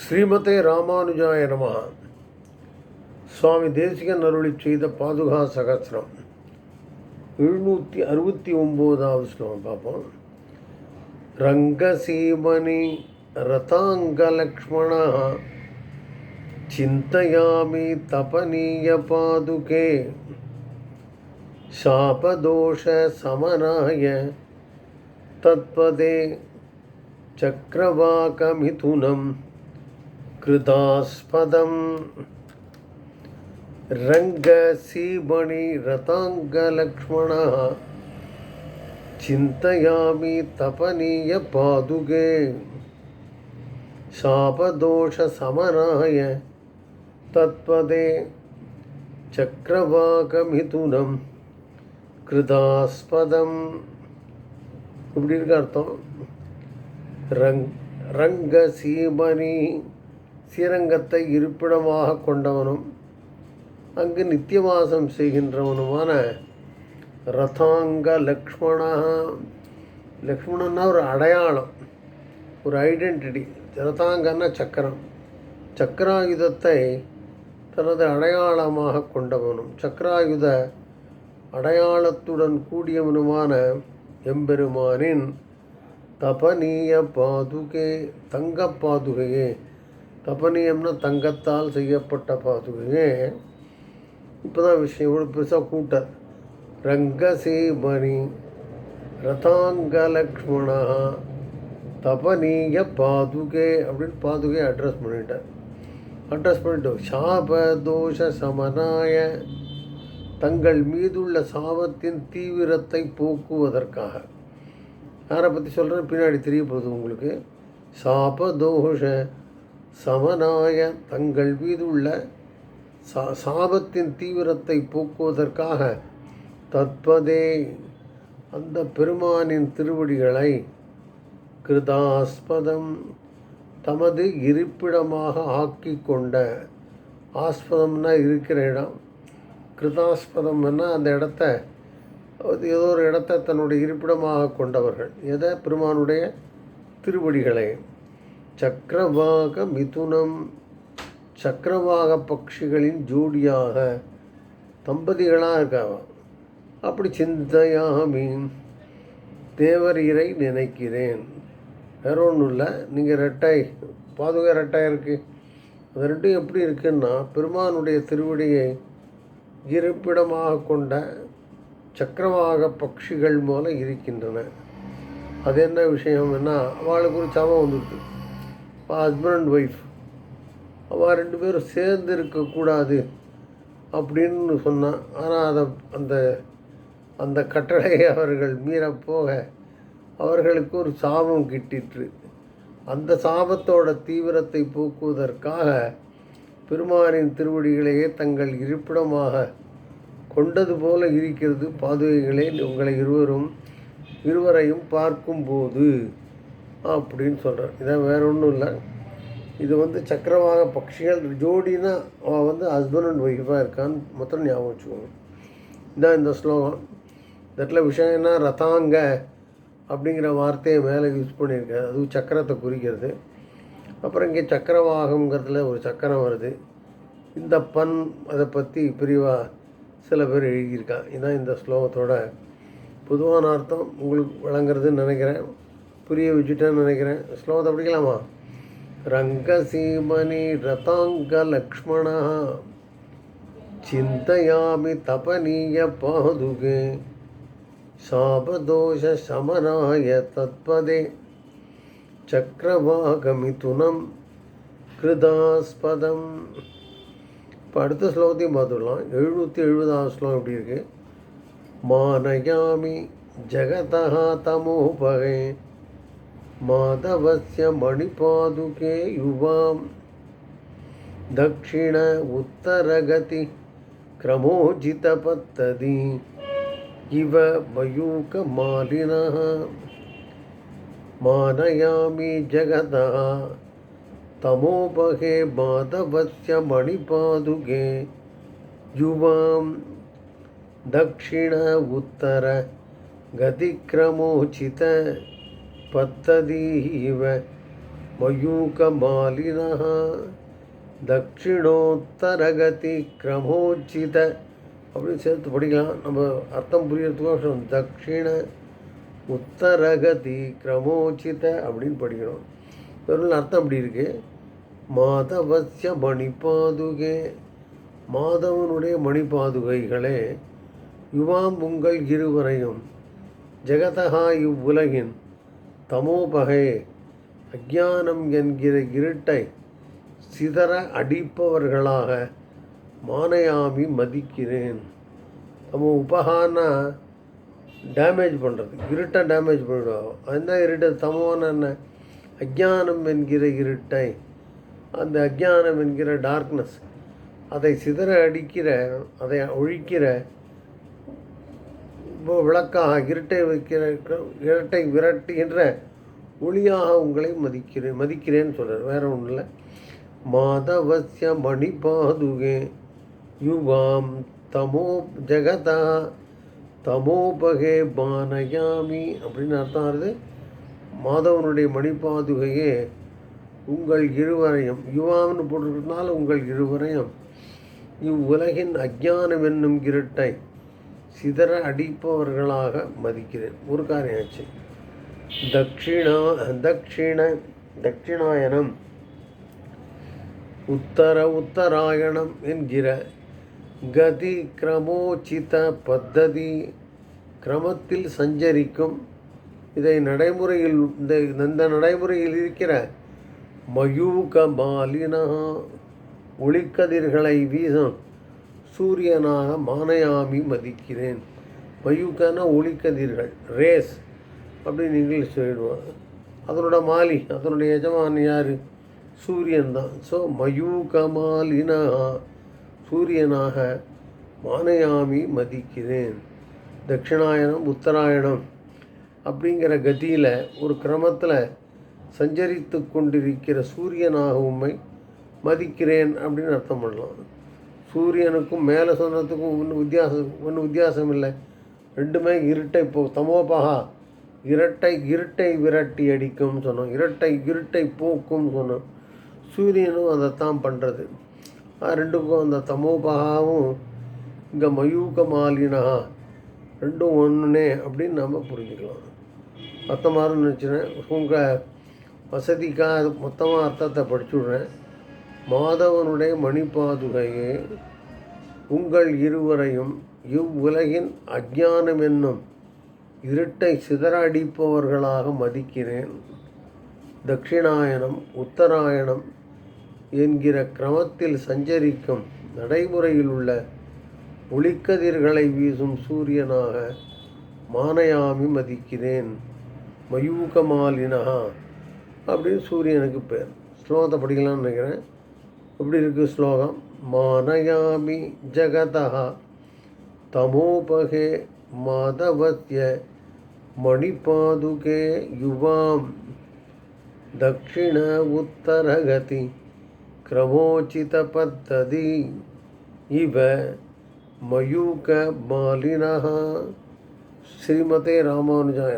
ஸ்ரீமதே ராமானுஜாய நம. சுவாமி தேசிகன் அருளி செய்த பாதுகா சகசிரம். எழுநூற்றி அறுபத்தி ஒம்போதாவது ஸ்லோகம் பார்ப்போம். ரங்கசீமணி ரதாங்கலக்ஷ்மணா சிந்தையாமி தபனீய பாதுகே. சாபதோஷ சமனாய தத்பதே சக்கரவாகமிதுனம் कृतास्पदं रङ्गसीमणिरताङ्गलक्ष्मणः चिन्तयामि तपनीयपादुके शापदोषसमनाय तत्पदे चक्रवाकमिथुनं கிருதாஸ்பதம் இப்படி இருக்க அர்த்தம் ரங் ரங்க சீமணி ஸ்ரீரங்கத்தை இருப்பிடமாக கொண்டவனும் அங்கு நித்தியவாசம் செய்கின்றவனுமான ரதாங்க லக்ஷ்மணா. லக்ஷ்மணன்னா ஒரு அடையாளம் ஒரு ஐடென்டிட்டி. ரதாங்கன்னா சக்கரம். சக்கராயுதத்தை தனது அடையாளமாக கொண்டவனும் சக்கராயுத அடையாளத்துடன் கூடியவனுமான எம்பெருமானின் தபனீய பாதுகே தங்க பாதுகையே. தபனியம்னா தங்கத்தால் செய்யப்பட்ட பாதுகையே இப்போ தான் விஷயம் இவ்வளோ பெருசாக கூட்டார் ரங்கசீமணி ரதாங்கலக்ஷ்மணா தபனீய பாதுகே அப்படின்னு பாதுகை அட்ரஸ் பண்ணிட்டார். அட்ரஸ் பண்ணிட்டு சாப தோஷ சமனாய தங்கள் மீதுள்ள சாபத்தின் தீவிரத்தை போக்குவதற்காக. யாரை பற்றி சொல்கிறேன் பின்னாடி தெரிய போகுது உங்களுக்கு. சாப தோஷ சமநாய தங்கள் மீதுள்ள சா சாபத்தின் தீவிரத்தை போக்குவதற்காக தத்வதே அந்த பெருமானின் திருவடிகளை கிருதாஸ்பதம் தமது இருப்பிடமாக ஆக்கி கொண்ட ஆஸ்பதம்னா இருக்கிற இடம். கிருதாஸ்பதம்னா அந்த இடத்த ஏதோ ஒரு இடத்த தன்னுடைய இருப்பிடமாக கொண்டவர்கள். எதை? பெருமானுடைய திருவடிகளை. சக்கரவாக மிதுனம் சக்கரவாக பட்சிகளின் ஜோடியாக தம்பதிகளாக இருக்காவா. அப்படி சிந்தையாமி தேவரீரை நினைக்கிறேன் வேற ஒன்றும் இல்லை நீங்கள் ரெட்டை பாதுகா ரெட்டை இருக்குது அது ரெண்டும் எப்படி இருக்குன்னா பெருமானுடைய திருவடியை இருப்பிடமாக கொண்ட சக்கரவாக பட்சிகள் மூலம் இருக்கின்றன. அது என்ன விஷயம்னா அவளுக்கு ஒரு சமம் வந்துருக்கு ஹஸ்பண்ட் அண்ட் ஒய்ஃப் அவள் ரெண்டு பேரும் சேர்ந்து இருக்கக்கூடாது அப்படின்னு சொன்னான் ஆனால் அதை அந்த அந்த கட்டளையை அவர்கள் மீறப்போக அவர்களுக்கு ஒரு சாபம் கிட்டிற்று. அந்த சாபத்தோட தீவிரத்தை போக்குவதற்காக பெருமானின் திருவடிகளையே தங்கள் இருப்பிடமாக கொண்டது போல இருக்கிறது. பாதுகைகளே உங்களை இருவரும் இருவரையும் பார்க்கும்போது அப்படின்னு சொல்கிறார் இதான் வேற ஒன்றும் இல்லை. இது வந்து சக்கரவாக பட்சிகள் ஜோடினா அவள் வந்து ஹஸ்பண்ட் அண்ட் ஒய்ஃபாக இருக்கான்னு மொத்தம் ஞாபகம் வச்சுக்கோங்க. இதான் இந்த ஸ்லோகம். இடத்துல விஷயம் என்ன? ரதாங்க அப்படிங்கிற வார்த்தையை மேலே யூஸ் பண்ணியிருக்காரு. அதுவும் சக்கரத்தை குறிக்கிறது. அப்புறம் இங்கே சக்கரவாகங்கிறதுல ஒரு சக்கரம் வருது. இந்த பண் அதை பற்றி பிரிவாக சில பேர் எழுதியிருக்கான் இதான் இந்த ஸ்லோகத்தோட பொதுவான அர்த்தம். உங்களுக்கு விளங்குறதுன்னு நினைக்கிறேன். புரிய வச்சுட்டேன்னு நினைக்கிறேன். ஸ்லோகத்தை படிக்கலாமா? ரங்கசீமணி ரதாங்க லக்ஷ்மணா சிந்தையாமி தபனீய பாதுகே சாபதோஷ சமனாய தத்பதே சக்கரவாகமிதுனம் கிருதாஸ்பதம். இப்போ அடுத்த ஸ்லோகத்தையும் பார்த்துடலாம். எழுநூற்றி எழுபதாவது ஸ்லோகம் எப்படி இருக்குது மானயாமி ஜகதா தமோபகை. माधवस्य मणिपादुके युवां दक्षिण उत्तरगति क्रमोजितपत्तदी इव मयूकमालिनः मानयामि जगतः तमोपहे माधवस्य मणिपादुके युवां दक्षिण उत्तर गतिक्रमोचित पद्धतीव मयूकमालिनः தட்சிணோத்தரகதி கிரமோச்சித அப்படின்னு சேர்த்து படிக்கலாம் நம்ம அர்த்தம் புரியறதுக்கோசரம் தட்சிண உத்தரகதி கிரமோச்சித அப்படின்னு படிக்கிறோம் வெறும் அர்த்தம் அப்படி இருக்கு மாதவசிய மணிப்பாதுகே மாதவனுடைய மணிப்பாதுகைகளே யுவாம் உங்கள் இருவரையும் ஜெகதகா இவ்வுலகின் தமோபகை அஜானம் என்கிற இருட்டை சிதற அடிப்பவர்களாக மானையாமி மதிக்கிறேன். தமோ உபகான்னா டேமேஜ் பண்ணுறது இருட்டை டேமேஜ் பண்ணிவிடுவோம் அந்த இருட்டை தமோன்னு என்ன? அஜானம் என்கிற இருட்டை. அந்த அஜானம் என்கிற டார்க்னஸ் அதை சிதற அடிக்கிற அதை ஒழிக்கிற விளக்காக இருட்டை வைக்கிற இரட்டை விரட்டுகின்ற ஒளியாக உங்களை மதிக்கிறேன் மதிக்கிறேன்னு சொல்கிறார் வேற ஒன்றும் இல்லை. மாதவசிய மணிபாதுகே யுவாம் தமோ ஜெகதா தமோபகே பானயாமி அப்படின்னு அர்த்தம் வருது. மாதவனுடைய மணிப்பாதுகையே உங்கள் இருவரையும் யுவாம்னு போட்டிருக்கிறதுனால உங்கள் இருவரையும் இவ்வுலகின் அஜானம் என்னும் இருட்டை சிதற அடிப்பவர்களாக மதிக்கிறேன். ஒரு காரியாச்சு தட்சிணா தட்சிண தட்சிணாயனம் உத்தர உத்தராயணம் என்கிற கதி கிரமோச்சித பத்ததி கிரமத்தில் சஞ்சரிக்கும். இதை நடைமுறையில் இந்த இந்த நடைமுறையில் இருக்கிற மயூக மாலினா ஒளிக்கதிர்களை வீசும். சூரியனாக மானையாமி மதிக்கிறேன். மயூக்கன ஒளிக்கதிர்கள் ரேஸ் அப்படின்னு இங்கிலீஷ் சொல்லிடுவோம் அதனோட மாலி அதனுடைய எஜமான் யார்? சூரியன் தான். ஸோ மயூகமாலினா சூரியனாக மானையாமி மதிக்கிறேன். தட்சிணாயணம் உத்தராயணம் அப்படிங்கிற கதியில் ஒரு கிரமத்தில் சஞ்சரித்து கொண்டிருக்கிற சூரியனாக உண்மை மதிக்கிறேன் அப்படின்னு அர்த்தம் பண்ணலாம். சூரியனுக்கும் மேலே சொன்னதுக்கும் ஒன்றும் வித்தியாசம் ஒன்றும் வித்தியாசம் இல்லை. ரெண்டுமே இருட்டை போ தமோபகா இரட்டை இருட்டை விரட்டி அடிக்கும்னு சொன்னோம். இரட்டை இருட்டை போக்கும்னு சொன்னோம். சூரியனும் அதைத்தான் பண்ணுறது ரெண்டுக்கும் அந்த தமோபகாவும் இங்கே மயூக மாலினா. ரெண்டும் ஒன்றுனே அப்படின்னு நம்ம புரிஞ்சுக்கலாம். மொத்தமாக இருந்துச்சுன்னா உங்கள் வசதிக்காக மொத்தமாக அர்த்தத்தை படிச்சுடுறேன் மாதவனுடைய மணிப்பாதுகையே உங்கள் இருவரையும் இவ்வுலகின் அஜானம் என்னும் இருட்டை சிதற அடிப்பவர்களாக மதிக்கிறேன். தட்சிணாயனம் உத்தராயணம் என்கிற கிரமத்தில் சஞ்சரிக்கும் நடைமுறையில் உள்ள ஒளிக்கதிர்களை வீசும் சூரியனாக மானையாமி மதிக்கிறேன். மயூகமாலினகா அப்படின்னு சூரியனுக்கு பேர். ஸ்லோகத்தை படிக்கலாம்னு நினைக்கிறேன். இப்படி இருக்குது ஸ்லோகம். மானயாமி ஜகதா தமோபகே மாதவத்ய மணிபாதுகே யுவாம் தட்சிண உத்தரகதி கிரமோச்சித பத்ததி இவ மயூக மாலினா ஸ்ரீமதே ராமானுஜாய